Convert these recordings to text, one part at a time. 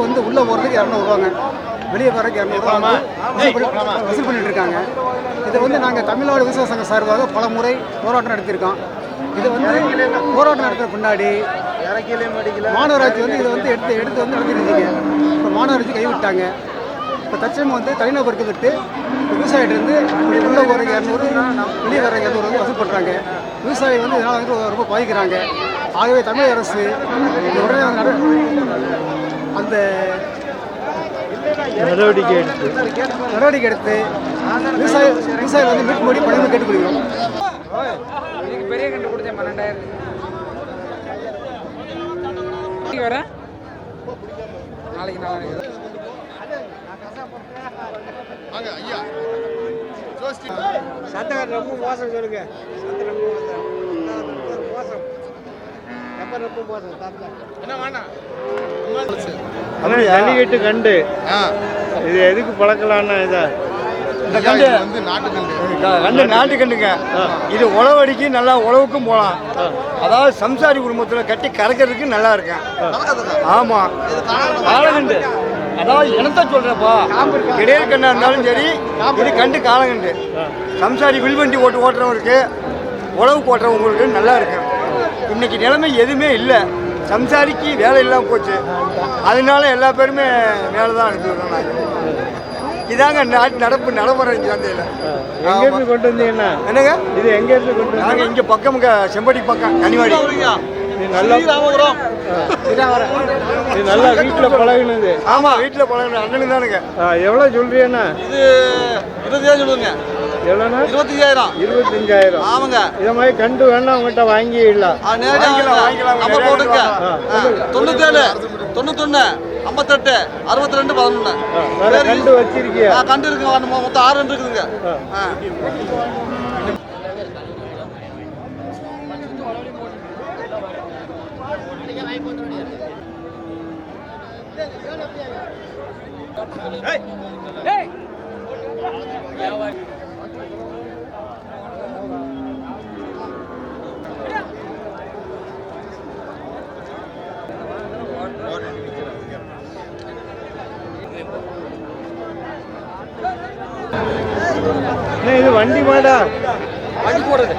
வந்து உள்ளே போகிறதுக்கு இரநூறுவாங்க. வெளியே போகிறதுக்கு இரநூறுவா வசூல் பண்ணி- வசூல் பண்ணிட்டு இருக்காங்க இதை வந்து நாங்கள் தமிழ்நாடு விவசாய சங்க சார்பாக பல முறை போராட்டம் நடத்தியிருக்கோம். இது வந்து போராட்டம் நடத்துற பின்னாடி மாநகராட்சி வந்து இதை வந்து எடுத்து எடுத்து வந்து நடத்திருந்தீங்க இப்போ மாநகராட்சி கைவிட்டாங்க. இப்போ தற்சமயம் வந்து தனிநபருக்கு விட்டு விவசாயிகிட்டேருந்து உள்ளே போகிறதுக்கு இரநூறு வெளியே வர இரநூறு வந்து வசூல் பண்ணுறாங்க விவசாயி வந்து இதனால் வந்து ரொம்ப பாதிக்கிறாங்க ஆகவே தமிழக அரசு உடனே அந்த நடவடிக்கை எடுத்து. நடவடிக்கை எடுத்து விவசாய விவசாயி வந்து மீட்பும்படி பணிந்து கேட்டுக்கொள்கிறோம். இதுக்கு பெரிய கண்டு கொடுத்தேன் பன்னெண்டாயிரம் நாளைக்கு வரேன் நாளைக்கு நாளைக்கு சத்தக்கார ரொம்ப மோசம் சொல்லுங்க. சத்த ரொம்ப மோசம். அப்படி ஜல்லிக்கட்டு கண்டு. இது எதுக்கு பழக்கலாம்னா இதா? இந்த கண்டு. வந்து நாட்டு கண்டு. கண்டு நாட்டு கண்டுங்க. இது உழவடிக்கு நல்லா உழவுக்கும் போகலாம். அதாவது சம்சாரி குடும்பத்தில் கட்டி கறக்கிறதுக்கு நல்லா இருக்கேன். ஆமாம் காலகண்டு அதாவது இனத்தை சொல்கிறப்பா கிடையாது கண்ணா இருந்தாலும் சரி இது கண்டு காலகண்டு சம்சாரி வில்வண்டி ஓட்டு ஓட்டுறவருக்கு உழவுக்கு ஓட்டுறவங்களுக்கு நல்லா இருக்கும் இன்னைக்கு நிலைமை எதுவுமே இல்லை. சம்சாரிக்கு வேலை இல்லாமல் போச்சு. அதனால எல்லா பேருமே மேலே தான் அனுப்பிடுறோம் நாங்கள் இதாங்க நாட்டு நடப்பு நடைமுறை சந்தையில். எங்க இருந்து கொண்டு வந்தீங்கன்னா? என்னங்க? இது எங்க இருந்து கொண்டு வந்தீங்க? நாங்கள் இங்கே பக்கம் செம்படி பக்கம் கனிவாடி. நல்லா இது நல்லா வீட்டில் பழகுனது. ஆமாம் வீட்டில் பழகின அண்ணனுக்கு தானுங்க. ஆ, எவ்வளவு சொல்றீங்கன்னா இது இருபதாயிரம் சொல்லுங்க. எவ்வளோண்ணா? இருபத்தஞ்சாயிரம். இருபத்தஞ்சாயிரம். ஆமாங்க. இதை மாதிரி கண்டு வேணா உங்கள்கிட்ட வாங்கிடலாம். போட்டுக்க ஆ. தொண்ணூத்தேழு தொண்ணூத்தொன்னு ஐம்பத்தெட்டு அறுபத்தி ரெண்டு பதினொன்று கண்டு வச்சிருக்கியா? கண்டு இருக்குங்க. நம்ம மொத்தம் ஆறு ரெண்டு இருக்குதுங்க. இது வண்டி மாடா. வண்டி போடுறது.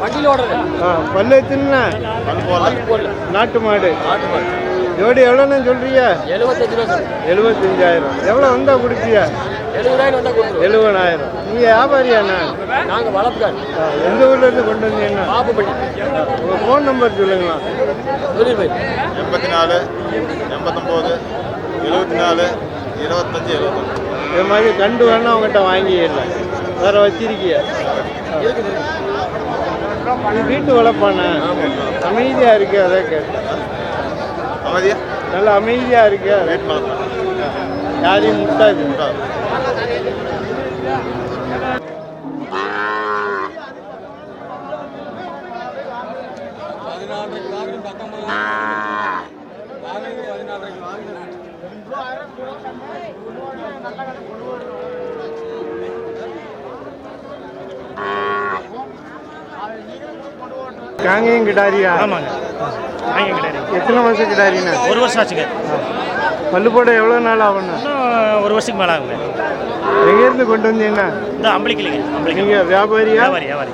வண்டியில் ஓடுறது. பல்லு எத்தனை நாட்டு மாடு. ஜோடி எவ்வளோண்ணா சொல்றீங்க? எழுபத்தஞ்சு ரூபா எழுபத்தஞ்சாயிரம் எவ்வளோ வந்தா கொடுப்பியா? எழுபதாயிரம் எழுபதாயிரம் நீங்கள் வியாபாரியாண்ணா நாங்கள் வளர்ப்புக்கார். எந்த ஊர்ல இருந்து கொண்டு வந்தீங்கன்னா பாப்புப்பட்டி உங்கள் ஃபோன் நம்பர் சொல்லுங்களா? தொழில் போய் எண்பத்தி நாலு எண்பத்தொம்போது எழுபத்தி நாலு இருபத்தஞ்சு எழுபத்தஞ்சு இது மாதிரி கண்டு வேணா உங்கள்கிட்ட வாங்கிடலாம். வேற வச்சிருக்கிய? வீட்டு வளர்ப்பானே? அமைதியாக இருக்கு அதான் கேட்டேன். அமைதியா? நல்ல அமைதியாக இருக்கு வெயிட் பண்ணலாம் யாரையும் முட்டாது காங்கேயம் கிடாரியா? ஆமாங்க. வாங்கி கிடையாது எத்தனை வருஷம் கிடாரிண்ணா ஒரு வருஷம் ஆச்சுங்க. பல்லு போட எவ்வளோ நாள் ஆகும்ண்ணா ஒரு வருஷத்துக்கு மேலே ஆகுங்க. எங்கேருந்து கொண்டு வந்தீங்கண்ணா இந்த அம்பளிக்கலைங்க அம்பளிக்கல். நீங்கள் வியாபாரியா? வியாபாரி வியாபாரி.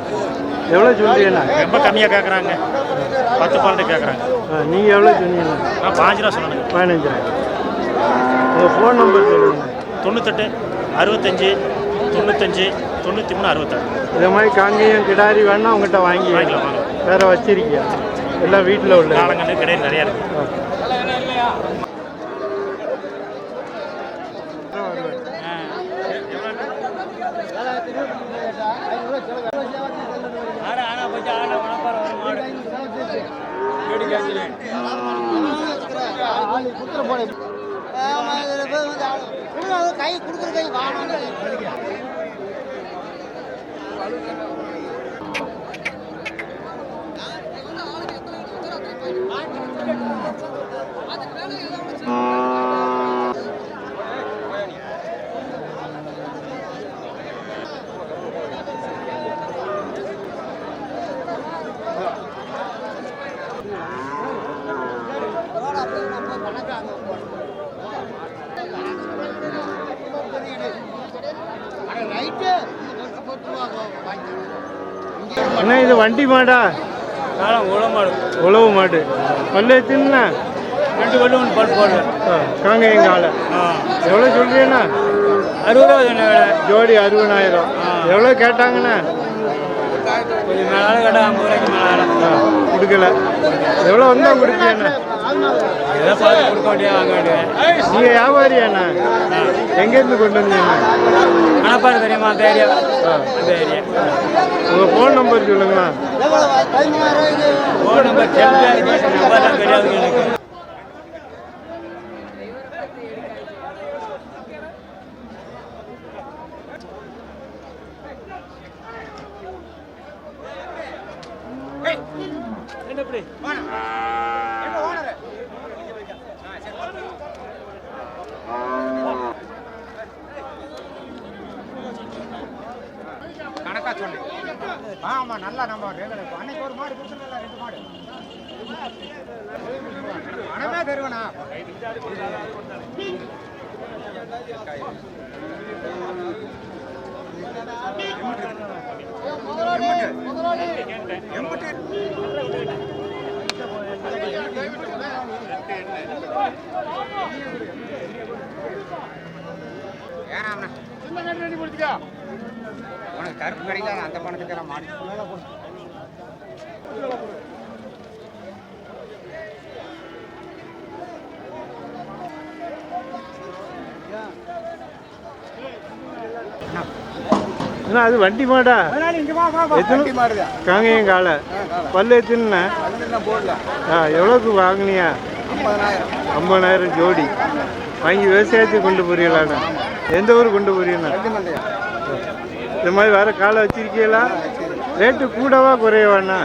எவ்வளோ சொல்றீங்கண்ணா ரொம்ப கம்மியாக கேட்குறாங்க. பத்து பன்னெண்டு கேட்குறாங்க. நீங்கள் எவ்வளோ சொன்னீங்கண்ணா நான் பாஞ்சு ரூபா சொன்னானுங்க. பதினஞ்சாயிரம் உங்கள் ஃபோன் நம்பர் சொல்லுங்கள் தொண்ணூத்தெட்டு அறுபத்தஞ்சு தொண்ணூத்தஞ்சு தொண்ணூற்றி மூணு அறுபத்தாறு இதே மாதிரி காங்கேயம் கிடாரி வேணா உங்கள்கிட்ட வாங்கி வாங்கிக்கலாம் வாங்கலாம் வேற வச்சிருக்கியா எல்லாம் வீட்டில் உள்ள காலங்கன்னு கிடையாது நிறையா இருக்கு கை கொடுக்குற கை வாங்க என்ன இது வண்டி மாடா. உழவு மாடு. உழவு மாடு. பல்லு எத்தினா ரெண்டு கொண்டு ஒன்று பல் போடுறேன் காங்க எங்க ஆளை எவ்வளோ சொல்றீங்கண்ணா? அறுபது ரூபா சொன்ன வேலை. ஜோடி அறுபதாயிரம். எவ்வளோ கேட்டாங்கண்ணா? கொஞ்சம் மேலால கேட்டால் ஐம்பது ரூபாய்க்கு கொடுக்கல. எவ்வளோ வந்தா கொடுப்பீங்கண்ணா ஏதோ பார்த்து கொடுக்க வேண்டிய வாங்க வேண்டியது நீங்கள் வியாபாரியாண்ணா எங்கேருந்து கொண்டு வந்தீங்கண்ணா மணப்பாடு தெரியுமா? அந்த ஏரியா அந்த ஏரியா உங்கள் ஃபோன் நம்பர் சொல்லுங்களா ஃபோன் நம்பர் தெரிஞ்சா நம்பர்லாம் தெரியாது எனக்கு. கணக்கா சொல்லு. ஆமா நல்லா நம்ம அன்னைக்கு ஒரு மாடு கொடுத்துருந்தல ரெண்டு மாடு. பணமே தருவனா? ஏன்னா உனக்கு கருப்பு கிடைக்கல அந்த மாடி அண்ணா அது வண்டி மாடா. இங்க வா வா வா. எத்தனை மாடுதா காங்கேயம் காலை. பல்லு எத்தினா ஆ எவ்வளோக்கு வாங்கினியா? ஐம்பதாயிரம். ஜோடி. வாங்கி விவசாயத்துக்கு கொண்டு போறீங்களாண்ணா? எந்த ஊர் கொண்டு போறீங்கண்ணா? இந்த மாதிரி வேற காலை வச்சிருக்கீங்களா? ரேட்டு கூடவா குறையவாண்ணா?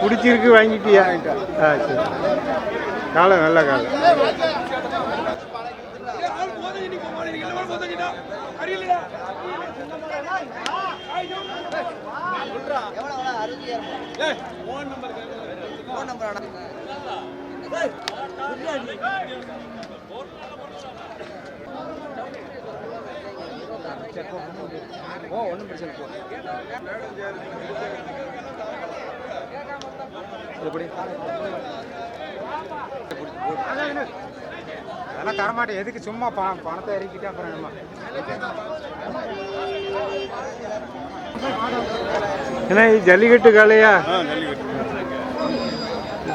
பிடிச்சிருக்கு வாங்கிட்டியா? ஆ சரி. காலை நல்ல காலை. ஓ ஒன்றும் பிரச்சனை போ எப்படி அதெல்லாம் தரமாட்டேன் எதுக்கு சும்மா பணம் பணத்தை இறக்கிட்டு அப்புறம் நம்ம ஏன்னா இது ஜல்லிக்கட்டு. காளையா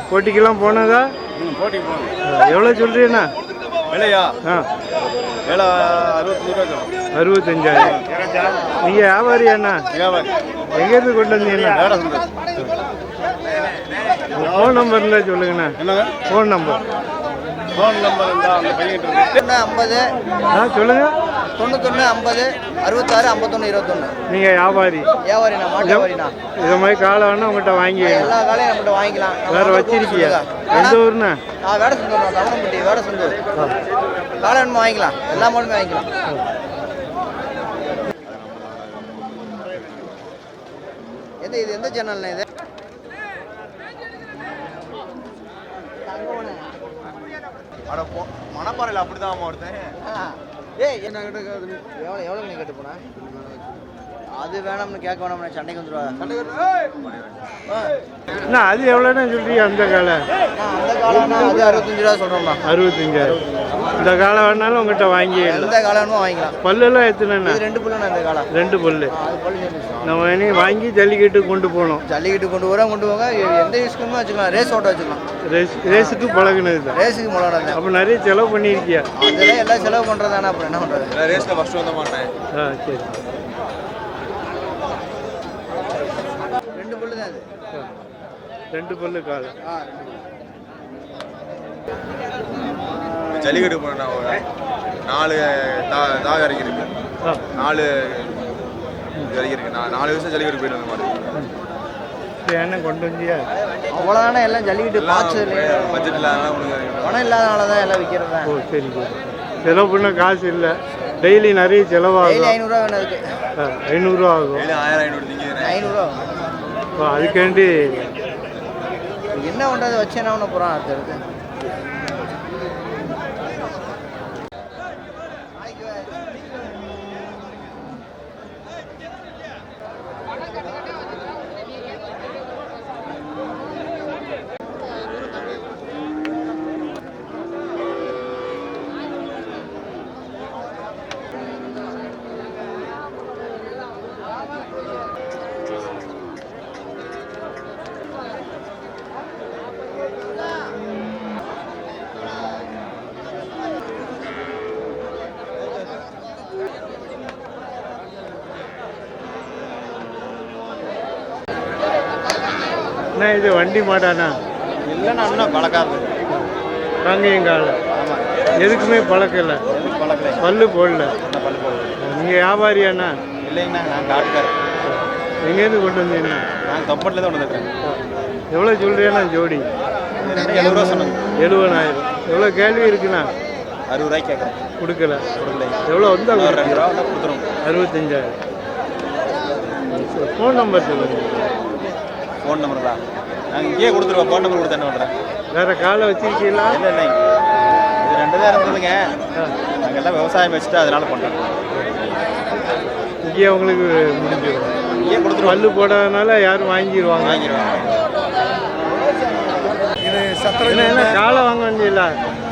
போட்டிக்கெல்லாம் போனதா? போட்டி போகணும் எவ்வளோ சொல்றீங்கண்ணா விலையா? ஆ. அறுபத்தஞ்சாயிரம். நீங்கள் வியாபாரியாண்ணா வியாபாரி. எங்கேருந்து கொண்டு வந்தீங்கண்ணா ஃபோன் நம்பர் இருந்தால் சொல்லுங்கண்ணா. ஃபோன் நம்பர் ஃபோன் நம்பர் ஐம்பது. ஆ சொல்லுங்கள் தொண்ணூத்தொன்று ஐம்பது அறுபத்தாறு ஐம்பத்தொன்று இருபத்தொன்று நீங்கள் வியாபாரி. வியாபாரிண்ணா மாட்டு வியாபாரிண்ணா. இது மாதிரி காலை வேணா உங்கள்கிட்ட வாங்கி எல்லா காலையும் நம்மகிட்ட வாங்கிக்கலாம். வேற வச்சிருக்கியா. எந்த ஊர்ண்ணா? நான் வேட சுந்தர் தவணம்பட்டி வேட சுந்தர். காலை வேணுமா வாங்கிக்கலாம். எல்லா மாடுமே வாங்கிக்கலாம். எந்த இது எந்த சேனல்ண்ணா இது? அட போ மணப்பாறையில் அப்படி தான் ஒருத்தன். ஏய் என்ன எவ்வளோ எவ்வளோ நீ கேட்டு போனா? அது வேணாம்னு கேட்க வேணாம்னு சண்டைக்கு வந்துடுவா அது எவ்வளோண்ணா சொல்றீங்க அந்த காலை? நான் அந்த காலம்னா அது அறுபத்தஞ்சு ரூபா சொல்கிறோம்ண்ணா அறுபத்தஞ்சாயிரம் இந்த காலை வேணாலும் உங்கள்கிட்ட வாங்கி எந்த காலம் வாங்கிக்கலாம். பல்லெல்லாம் எத்தனைண்ணா இது ரெண்டு புல்லுண்ணா இந்த காலம் ரெண்டு பல்லு. பல்லு. நம்ம இனி வாங்கி ஜல்லிக்கட்டு கொண்டு போகணும். ஜல்லிக்கட்டு கொண்டு வர கொண்டு போங்க. எ- எந்த யூஸ்க்குமே வச்சுக்கலாம். ரேஸ் ஓட்ட வச்சுக்கலாம். ரேஸ் ரேஸுக்கு பழகுனது தான். ரேஸுக்கு முளைடாது அப்போ நிறைய செலவு பண்ணியிருக்கியா? அதெல்லாம் எல்லாம் செலவு பண்ணுறதானே அப்புறம் என்ன பண்ணுறது ரேஸில் ஃபஸ்ட்டு வந்த மாட்டேன். ஆ சரி. ரெண்டு புல்லு தான் அது ரெண்டு பல்லு காலை. ஆ ஜல்லிக்கட்டு ஒரு நாலு தா தாக இறக்கிருக்கு ஆ. நாலு இறக்கிருக்கு நான் நாலு வருஷம் ஜல்லிக்கட்டு போயிட்டு வந்த மாதிரி. சரி அண்ணன் கொண்டு வந்தியா? அவ்வளோதானே எல்லாம் ஜல்லிக்கட்டு பார்த்து பட்ஜெட் இல்லாதனால உங்களுக்கு பணம் இல்லாதனால தான் எல்லாம் விற்கிறது தான் ஓ சரி சரி. செலவு பண்ண காசு இல்லை. டெய்லி நிறைய செலவாகும். ஐநூறுரூவா வேணும் அதுக்கு. ஆ, ஐநூறுரூவா ஆகும். ஆயிரம் ஐநூறு ஐநூறுரூவா அதுக்காண்டி என்ன பண்ணுறது வச்சு என்ன பண்ண போகிறான் அடுத்தடுத்து. அண்ணா இது வண்டி மாடாண்ணா. இல்லைன்னா இன்னும் பழக்காது காங்கேயங்கால எதுக்குமே பழக்கம் இல்லை பழக்கலை. பல்லு போடல. பழக்க போகுது நீங்கள் வியாபாரியாண்ணா? இல்லைங்கண்ணா நான் காட்டுக்காரன் எங்கேருந்து கொண்டு வந்தீங்கண்ணா? நான் தொப்பட்டில் தான் வந்துருக்கேன். எவ்வளோ சொல்கிறேண்ணா ஜோடி? எழுபது ரூபா சொன்னாங்க. எழுபதாயிரம். எவ்வளோ கேள்வி இருக்குண்ணா? அறுபது ரூபாய்க்கு கேட்குறேன். கொடுக்கல. கொடுக்கல. எவ்வளோ வந்தா ரெண்டு ரூபா கொடுத்துருவோம். அறுபத்தஞ்சாயிரம். ஃபோன் நம்பர் சொல்லுங்கள் ஃபோன் நம்பர் தான். நாங்கள் இங்கேயே கொடுத்துருவோம் ஃபோன் நம்பர் கொடுத்து என்ன பண்ணுறேன் வேற காலை வச்சிருக்கீங்களா? இல்லை இல்லைங்க இது ரெண்டு தான் இருந்ததுங்க. நாங்கள் எல்லாம் விவசாயம் வச்சுட்டு அதனால பண்ணுறோம் இங்கேயே உங்களுக்கு முடிஞ்சிடும். இங்கேயே கொடுத்துருவோம். பல்லு போடாதனால யாரும் வாங்கிடுவாங்க வாங்கிடுவாங்க இது என்ன காலை வாங்க வந்தீங்களா?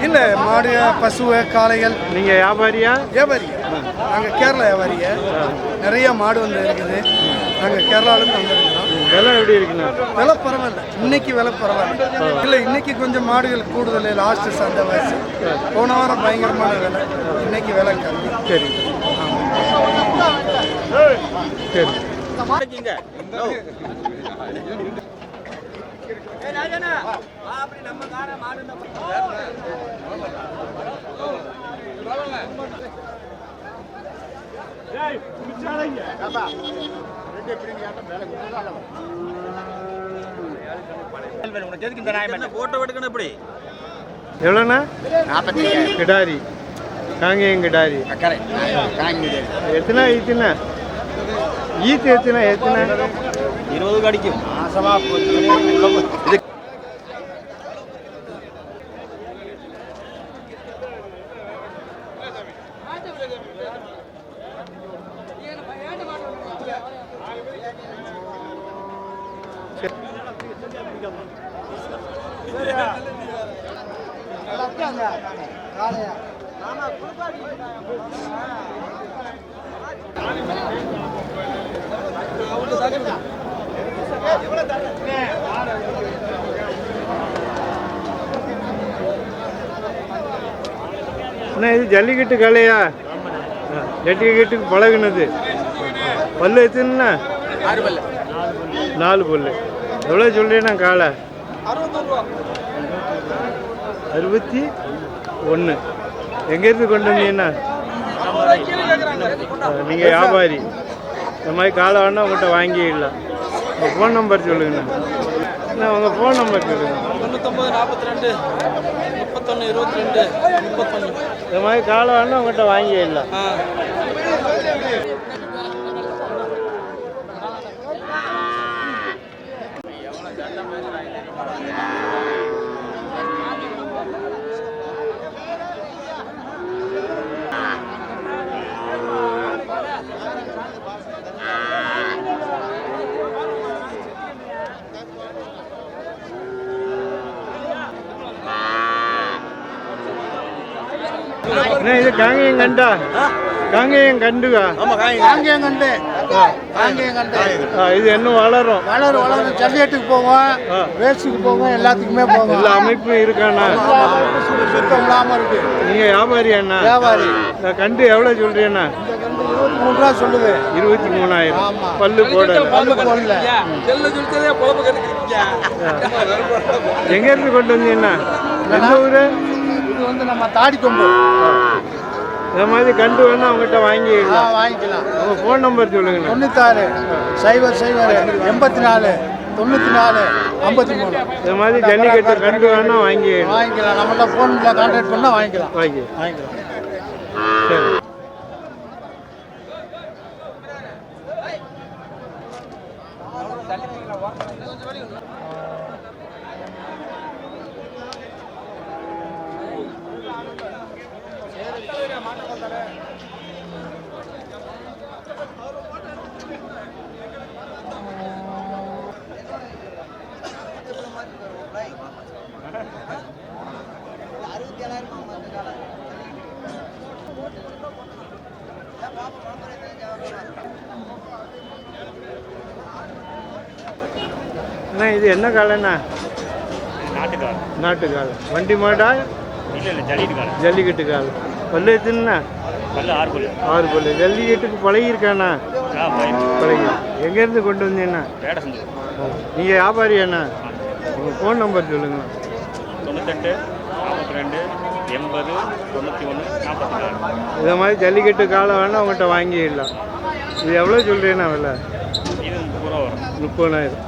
இல்லை மாடு பசுவை காளைகள். நீங்கள் வியாபாரியா? வியாபாரி நாங்கள் கேரளா வியாபாரிங்க. நிறைய மாடு வந்து இருக்குது. நாங்கள் கேரளாவிலேருந்து வந்திருக்கிறோம் விலை எப்படி இருக்குண்ணா? விலை பரவாயில்ல. இன்னைக்கு விலை பரவாயில்ல. இல்லை இன்னைக்கு கொஞ்சம் மாடுகள் கூடுதல் லாஸ்ட் சந்தை வாசி போன வாரம் பயங்கரமான விலை. இன்னைக்கு விலை கம்மி. சரி. சரி. போட்டோ எடுக்கணும் எப்படி எவ்வளோண்ணா? கிடாரி. காங்கேயம் கிடாரி. எத்தனை ஈத்துண்ணா? ஈத்து எத்தனை? எத்தனை? இருபது கடிக்கும். அண்ணா இது ஜல்லிக்கட்டு கலையா ஜல்லிக்கட்டுக்கு பழகுனது. பல்லு எத்தனைண்ணா நாலு பல்லு. எவ்வளோ சொல்கிறேண்ணா காலை? அறுபத்தி ஒன்று. எங்கேருந்து கொண்டு வந்தீங்கண்ணா? நீங்கள் வியாபாரி. இந்த மாதிரி காலை வேணா உங்கள்கிட்ட வாங்கிடலாம். உங்கள் ஃபோன் நம்பர் சொல்லுங்கண்ணா. அண்ணா உங்கள் ஃபோன் நம்பர் சொல்லுங்கள் தொண்ணூத்தொம்பது நாற்பத்தி ரெண்டு முப்பத்தொன்று இருபத்தி ரெண்டு முப்பத்தொன்று இந்த மாதிரி காலை வேணா உங்கள்கிட்ட வாங்கிடலாம். இது காங்கேயம் கண்டா? காங்கேயம் கண்டுகா? காங்கேயம் கண்டு. காங்கேயம் கண்டு. இது இன்னும் வளரும்? வளரும் வளரும். ஜல்லிக்கட்டுக்கு போவோம். வேஸ்ட்டுக்கு போவோம். எல்லாத்துக்குமே போவோம். எல்லா அமைப்பும் இருக்காண்ணா சுத்தம் இல்லாமல் இருக்கு. நீங்க வியாபாரி அண்ணா? வியாபாரி. இந்த கண்டு எவ்வளவு சொல்றீங்கண்ணா இருபத்தி மூணு ரூபா சொல்லுது. இருபத்தி மூணாயிரம். பல்லு போடல. பல்லு போடல. எங்க இருந்து கொண்டு வந்தீங்கண்ணா எந்த ஊரு? இது வந்து நம்ம தாடி கொம்பு இந்த மாதிரி கண்டு வேணா அவங்ககிட்ட வாங்கிடலாம். வாங்கிக்கலாம். உங்க ஃபோன் நம்பர் சொல்லுங்கண்ணா தொண்ணூத்தாறு சைபர் சைபர் எண்பத்தி நாலு தொண்ணூற்றி நாலு ஐம்பத்தி மூணு இந்த மாதிரி ஜல்லிக்கட்டு கண்டு வேணா வாங்கிடலாம். வாங்கிக்கலாம். நம்மள்ட்ட ஃபோனில் கான்டாக்ட் பண்ணால் வாங்கிக்கலாம். வாங்கி வாங்கிக்கலாம். அண்ணா இது என்ன காலைண்ணா நாட்டுக்காரன் நாட்டு காலை வண்டி மாடா? இல்லை இல்லை ஜல்லிட்டு காலம் ஜல்லிக்கட்டு காலை. பல்லு எத்தனைண்ணா பல்லு ஆறு பல்லு. ஆறு பல்லு. ஆ ஆ பயிர் பழகி. எங்கேருந்து கொண்டு செஞ்சு நீங்கள் வியாபாரி அண்ணா? உங்கள் ஃபோன் நம்பர் சொல்லுங்கள் தொண்ணூத்தெட்டு நாற்பத்தி ரெண்டு எண்பது தொண்ணூற்றி ஒன்று நாற்பத்தி நாலு இதை மாதிரி ஜல்லிக்கட்டு காலம் வேணால் உங்கள்கிட்ட வாங்கிடலாம். இது எவ்வளோ சொல்கிறேன்னா விலை? இது முப்பது ரூபா வரும். முப்பதாயிரம்.